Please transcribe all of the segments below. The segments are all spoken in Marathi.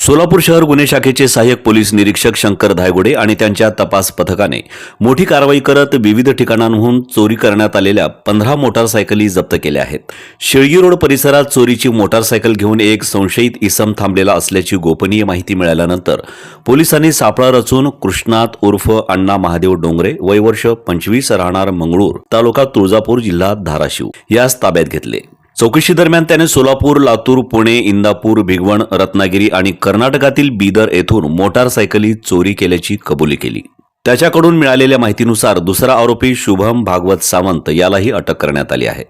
सोलापूर शहर गुन्हे शाखेचे सहाय्यक पोलीस निरीक्षक शंकर धायगुडे आणि त्यांच्या तपास पथकाने मोठी कारवाई करत विविध ठिकाणांहून चोरी करण्यात आलेल्या पंधरा मोटारसायकली जप्त केल्या आहेत. शेळगी रोड परिसरात चोरीची मोटारसायकल घेऊन एक संशयित इसम थांबलेला असल्याची गोपनीय माहिती मिळाल्यानंतर पोलिसांनी सापळा रचून कृष्णात उर्फ अण्णा महादेव डोंगरे वय वर्ष पंचवीस राहणार मंगळूर तालुका तुळजापूर जिल्हा धाराशिव यास ताब्यात घेतले. चौकशी दरम्यान त्याने सोलापूर लातूर पुणे इंदापूर भिगवण रत्नागिरी आणि कर्नाटकातील बीदर येथून मोटारसायकली चोरी केल्याची कबुली केली. त्याच्याकडून मिळालेल्या माहितीनुसार दुसरा आरोपी शुभम भागवत सावंत यालाही अटक करण्यात आली आहे.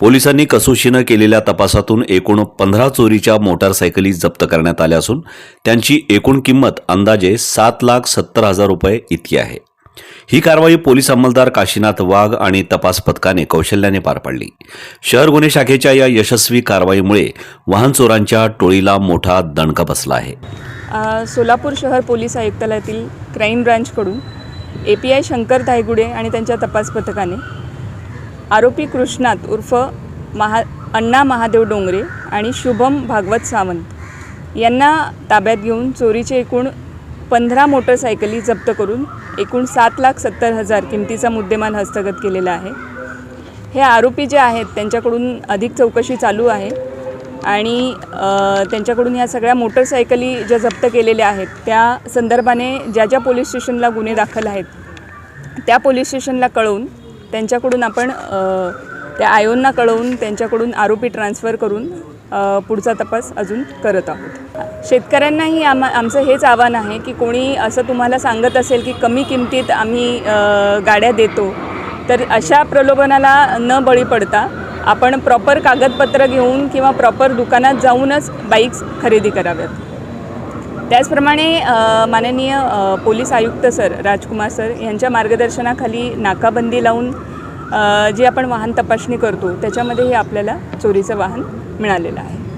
पोलिसांनी कसोशीनं केलेल्या तपासातून एकूण पंधरा चोरीच्या मोटारसायकली जप्त करण्यात आल्या असून त्यांची एकूण किंमत अंदाजे सात लाख सत्तर हजार रुपये इतकी आहे. ही कारवाई पोलीस अंमलदार काशीनाथ वाघ आणि तपास पथकाने कौशल्याने पार पाडली. शहर गुन्हे शाखेच्या या यशस्वी कारवाईमुळे वाहन चोरांच्या टोळीला मोठा दणका बसला आहे. सोलापूर शहर पोलीस आयुक्तालयातील crime ब्रांचकडून A P I Shankar Dhaygude आणि त्यांच्या तपास पथकाने आरोपी कृष्णात उर्फ महा अण्णा महादेव डोंगरे आणि शुभम भागवत सावंत यांना ताब्यात घेऊन चोरीचे एकूण पंधरा मोटरसायकली जप्त करून एकूण सात लाख सत्तर हजार किमतीचा मुद्देमाल हस्तगत केलेला आहे. हे आरोपी जे आहेत त्यांच्याकडून अधिक चौकशी चालू आहे आणि त्यांच्याकडून ह्या सगळ्या मोटरसायकली ज्या जप्त केलेल्या आहेत त्या संदर्भाने ज्या ज्या पोलीस स्टेशनला गुन्हे दाखल आहेत त्या पोलीस स्टेशनला कळवून त्यांच्याकडून आपण त्या आयोंना कळवून त्यांच्याकडून आरोपी ट्रान्स्फर करून पुढचा तपास अजून करत आहोत. शेतकऱ्यांनाही आम आमचं हेच आव्हान आहे की कोणी असं तुम्हाला सांगत असेल की कमी किमतीत आम्ही गाड्या देतो तर अशा प्रलोभनाला न बळी पडता आपण प्रॉपर कागदपत्र घेऊन किंवा प्रॉपर दुकानात जाऊनच बाईक्स खरेदी कराव्यात. त्याचप्रमाणे माननीय पोलीस आयुक्त सर राजकुमार सर यांच्या मार्गदर्शनाखाली नाकाबंदी लावून जी आपण वाहन तपासणी करतो त्याच्यामध्ये हे आपल्याला चोरीचं वाहन मिळालेला आहे.